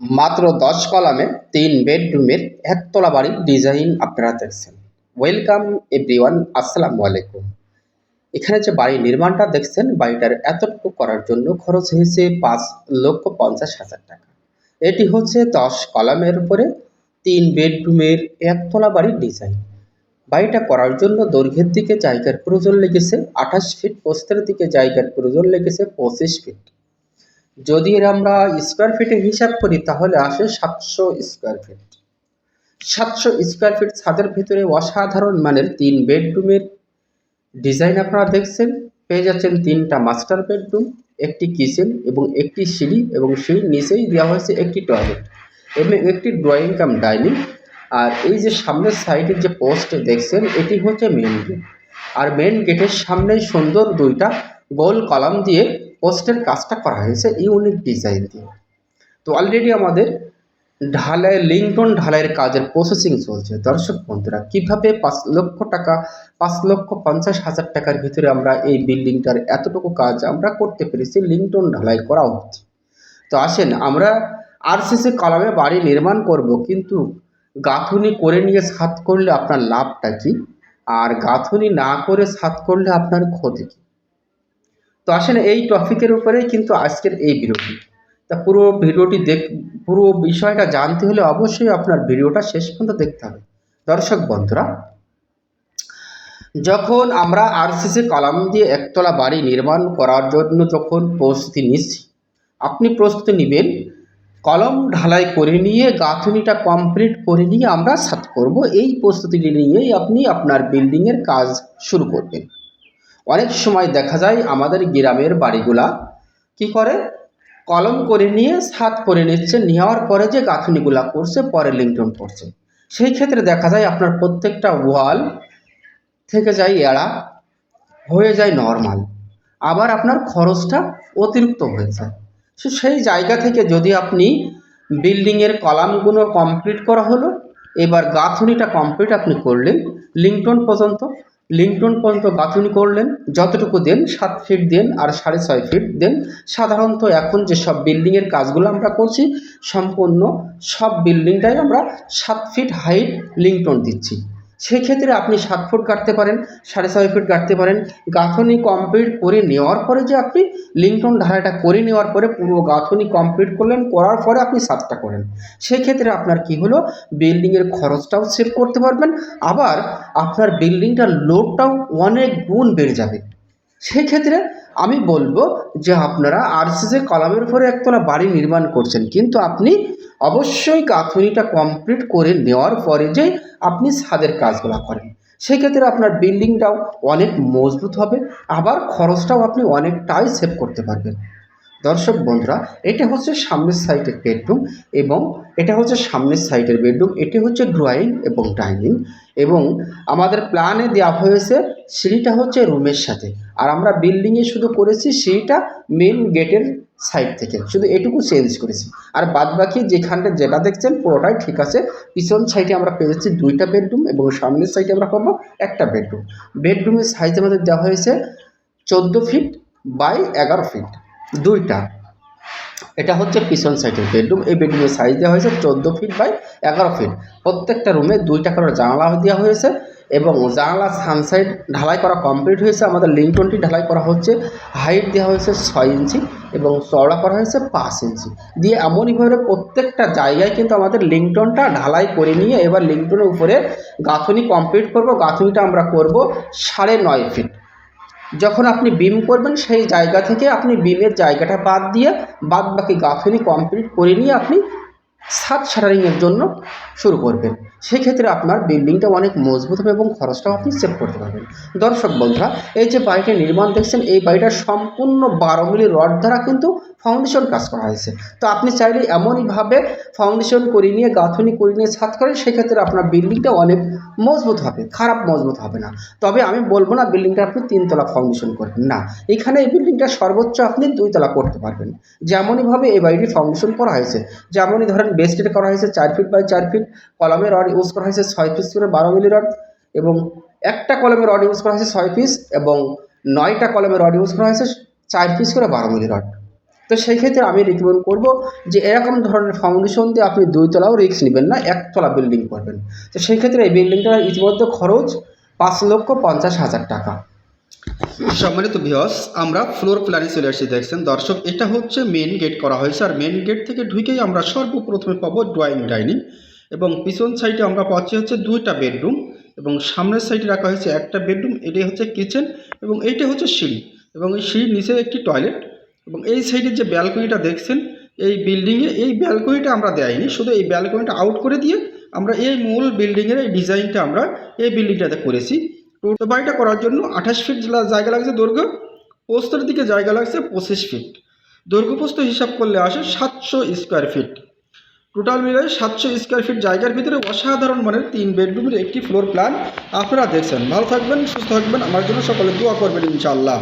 মাত্র দশ কলামে তিন বেডরুমের একতলা বাড়ির ডিজাইন আপনারা দেখছেন। ওয়েলকাম এভরিওয়ান আসসালামু আলাইকুম। এখানে যে বাড়ি নির্মাণটা দেখছেন, বাড়িটার এতটুকু করার জন্য খরচ হয়েছে পাঁচ লক্ষ পঞ্চাশ হাজার টাকা। এটি হচ্ছে দশ কলামের উপরে তিন বেডরুমের একতলা বাড়ির ডিজাইন। বাড়িটা করার জন্য দৈর্ঘ্যের দিকে জায়গার প্রয়োজন লেগেছে আঠাশ ফিট, পোস্তের দিকে জায়গার প্রয়োজন লেগেছে পঁচিশ ফিট। যদি এর আমরা স্কোয়ার ফিটে হিসাব করি, তাহলে আসে সাতশো স্কোয়ার ফিট সাতশো স্কোয়ার ফিট ছাদের ভিতরে অসাধারণ মানের তিন বেডরুমের ডিজাইন আপনারা দেখছেন। পেয়ে যাচ্ছেন তিনটা মাস্টার বেডরুম একটি কিচেন এবং একটি সিঁড়ি এবং সিঁড়ির নিচেই দেওয়া হয়েছে একটি টয়লেট এবং একটি ড্রয়িং কাম ডাইনিং আর এই যে সামনের সাইডের যে পোস্ট দেখছেন, এটি হচ্ছে মেন গেট আর মেন গেটের সামনেই সুন্দর দুইটা গোল কলাম দিয়ে পোস্টের কাজটা করা হয়েছে ইউনিক ডিজাইন দিয়ে। তো অলরেডি আমাদের ঢালাই লিঙ্কন ঢালাইয়ের কাজের প্রসেসিং চলছে। দর্শক বন্ধুরা, কীভাবে পাঁচ লক্ষ টাকা, পাঁচ লক্ষ পঞ্চাশ হাজার টাকার ভিতরে আমরা এই বিল্ডিংটার এতটুকু কাজ আমরা করতে পেরেছি লিঙ্কটন ঢালাই করা হচ্ছে তো আসেন, আমরা আরসিসি কলামে বাড়ি নির্মাণ করব, কিন্তু গাঁথুনি করে নিয়ে ছাদ করলে আপনার লাভটা কী? আর গাঁথুনি না করে ছাদ করলে আপনার ক্ষতি কী? তো আসলে এই টপিকের উপরেই কিন্তু আজকের এই ভিডিওটি। তা পুরো ভিডিওটি দেখ পুরো বিষয়টা জানতে হলে অবশ্যই আপনার ভিডিওটা শেষ পর্যন্ত দেখতে হবে। দর্শক বন্ধুরা, যখন আমরা আরসিসি কলাম দিয়ে একতলা বাড়ি নির্মাণ করার জন্য যখন প্রস্তুতি নিচ্ছি, আপনি প্রস্তুতি নেবেন, কলম ঢালাই করে নিয়ে, গাঁথুনিটা কমপ্লিট করে নিয়ে আমরা সাত করব। এই প্রস্তুতিটি নিয়েই আপনি আপনার বিল্ডিংয়ের কাজ শুরু করবেন। অনেক সময় দেখা যায় আমাদের গ্রামের বাড়িগুলা কি করে? কলম করে নিয়ে, ছাদ করে নিচ্ছে, নেওয়ার পরে যে গাঁথনিগুলা করছে, পরে লিংটন করছে। সেই ক্ষেত্রে দেখা যায় আপনার প্রত্যেকটা ওয়াল থেকে যায় এড়া, হয়ে যায় নর্মাল। আবার আপনার খরচটা অতিরিক্ত হয়ে যায় সেই জায়গা থেকে যদি আপনি বিল্ডিংয়ের কলামগুলো কমপ্লিট করা হলো, এবার গাঁথনিটা কমপ্লিট আপনি করলেন লিংটন পর্যন্ত লিংটন পর্যন্ত গাঁথনি করলেন, যতটুকু দেন সাত ফিট দেন আর সাড়ে ছয় ফিট দেন। সাধারণত এখন যে সব বিল্ডিংয়ের কাজগুলো আমরা করছি, সম্পূর্ণ সব বিল্ডিংটাই আমরা সাত ফিট হাইট লিংটন দিচ্ছি। সেক্ষেত্রে আপনি সাত ফুট কাটতে পারেন, সাড়ে ছয় ফুট কাটতে পারেন। গাঁথনি কমপ্লিট করে নেওয়ার পরে যে আপনি লিংটন ঢালাইটা করে নেওয়ার পরে পুরো গাঁথনি কমপ্লিট করলেন, করার পরে আপনি সাতটা করেন। সেক্ষেত্রে আপনার কি হলো? বিল্ডিংয়ের খরচটাও সেভ করতে পারবেন, আবার আপনার বিল্ডিংটার লোডটাও অনেক গুণ বেড়ে যাবে। সেক্ষেত্রে আমি বলব যে আপনারা আরসিসি কলামের উপরে একতলা বাড়ি নির্মাণ করছেন, কিন্তু আপনি অবশ্যই গাঁথুনিটা কমপ্লিট করে নেওয়ার পরে যে আপনি ছাদের কাজগুলো করেন। সেক্ষেত্রে আপনার বিল্ডিংটাও অনেক মজবুত হবে, আবার খরচটাও আপনি অনেকটাই সেভ করতে পারবেন। দর্শক বন্ধুরা, এটা হচ্ছে সামনের সাইডের বেডরুম এবং এটা হচ্ছে সামনের সাইডের বেডরুম। এটি হচ্ছে ড্রয়িং এবং ডাইনিং এবং আমাদের প্ল্যানে দেওয়া হয়েছে সিঁড়িটা হচ্ছে রুমের সাথে। আর আমরা বিল্ডিংয়ে শুধু করেছি সিঁড়িটা মেন গেটের সাইড থেকে। শুধু এটুকু চেঞ্জ করেছি। আর বাদ বাকি যেখানটা যেটা দেখছেন পুরোটাই ঠিক আছে। পিছন সাইডে আমরা পেয়েছি দুইটা বেডরুম এবং সামনের সাইডে আমরা পাবো একটা বেডরুম। বেডরুমের সাইজ আমাদের দেওয়া হয়েছে চোদ্দ ফিট বাই এগারো ফিট দুইটা। এটা হচ্ছে পিছন সাইডের বেডরুম এই বেডরুমের সাইজ দেওয়া হয়েছে চোদ্দ ফিট বাই এগারো ফিট প্রত্যেকটা রুমে দুইটা করে জানালা দেওয়া হয়েছে এবং জানালা সানসাইড ঢালাই করা কমপ্লিট হয়েছে। আমাদের লিঙ্কটনটি ঢালাই করা হচ্ছে। হাইট দেওয়া হয়েছে ছয় ইঞ্চি এবং চওড়া করা হয়েছে পাঁচ ইঞ্চি দিয়ে এমনইভাবে প্রত্যেকটা জায়গায় কিন্তু আমাদের লিঙ্কটনটা ঢালাই করে নিয়ে এবার লিঙ্কটনের উপরে গাঁথনি কমপ্লিট করব। গাঁথনিটা আমরা করব সাড়ে নয় ফিট যখন আপনি বিম করবেন, সেই জায়গা থেকে আপনি বিমের জায়গাটা বাদ দিয়ে বাদ বাকি গাঁথুনি কমপ্লিট করে নিয়ে আপনি ছাদ শাটারিংয়ের জন্য শুরু করবেন। সেক্ষেত্রে আপনার বিল্ডিংটা অনেক মজবুত হবে এবং খরচটাও আপনি সেভ করতে পারবেন। দর্শক বন্ধুরা, এই যে বাড়িটির নির্মাণ দেখছেন, এই বাড়িটা সম্পূর্ণ বারো মিলি রড দ্বারা কিন্তু ফাউন্ডেশন কাজ করা হয়েছে। তো আপনি চাইলে এমনইভাবে ফাউন্ডেশন করে নিয়ে, গাঁথনি করে নিয়ে ছাদ করেন, সেক্ষেত্রে আপনার বিল্ডিংটা অনেক মজবুত হবে, খারাপ মজবুত হবে না। তবে আমি বলব না বিল্ডিংটা আপনি তিনতলা ফাউন্ডেশন করবেন, না। এখানে এই বিল্ডিংটা সর্বোচ্চ আপনি দুইতলা করতে পারবেন। যেমনইভাবে এই বাড়িটির ফাউন্ডেশন করা হয়েছে, যেমনই ধরেন বেস্টেড করা হয়েছে চার ফিট বাই চার ফিট কলমে রড ইউজ করা হয়েছে ছয় পিস করে বারো মিলি রড এবং একটা কলমে রড ইউজ করা হয়েছে ছয় পিস এবং নয়টা কলমে রড ইউজ করা হয়েছে চার পিস করে বারো মিলি রড তো সেই ক্ষেত্রে আমি রিকমেন্ড করব যে এরকম ধরনের ফাউন্ডেশন দিয়ে আপনি দুইতলাও রিস্ক নেবেন না একতলা বিল্ডিং করবেন। তো সেই ক্ষেত্রে এই বিল্ডিংটার ইতিমধ্যে খরচ পাঁচ লক্ষ পঞ্চাশ হাজার টাকা। সম্মানিত ভিওস আমরা ফ্লোর প্ল্যানে চলে আসছি, দেখছেন? দর্শক, এটা হচ্ছে মেন গেট করা হয়েছে। আর মেন গেট থেকে ঢুকেই আমরা সর্বপ্রথমে পাবো ড্রয়িং ডাইনিং এবং পিছন সাইডে আমরা পাচ্ছি হচ্ছে দুইটা বেডরুম এবং সামনের সাইডে রাখা হয়েছে একটা বেডরুম এটাই হচ্ছে কিচেন এবং এইটা হচ্ছে সিঁড়ি এবং এই সিঁড়ির নিচে একটি টয়লেট এবং এই সাইডের যে ব্যালকনিটা দেখছেন, এই বিল্ডিংয়ে এই ব্যালকনিটা আমরা দেয়নি। শুধু এই ব্যালকনিটা আউট করে দিয়ে আমরা এই মূল বিল্ডিংয়ের এই ডিজাইনটা আমরা এই বিল্ডিংটাতে করেছি। বাড়িটা করার জন্য আঠাশ ফিট জায়গা লাগছে দৈর্ঘ্য, পোস্তের দিকে জায়গা লাগছে পঁচিশ ফিট দৈর্ঘ্য পোস্ত হিসাব করলে আসে সাতশো স্কোয়ার ফিট টোটাল মিলে সাতশো স্কোয়ার ফিট জায়গার ভিতরে অসাধারণ মানের তিন বেডরুমের একটি ফ্লোর প্ল্যান আপনারা দেখছেন। ভালো থাকবেন, সুস্থ থাকবেন। আমার জন্য সকলে দোয়া করবেন ইনশাআল্লাহ।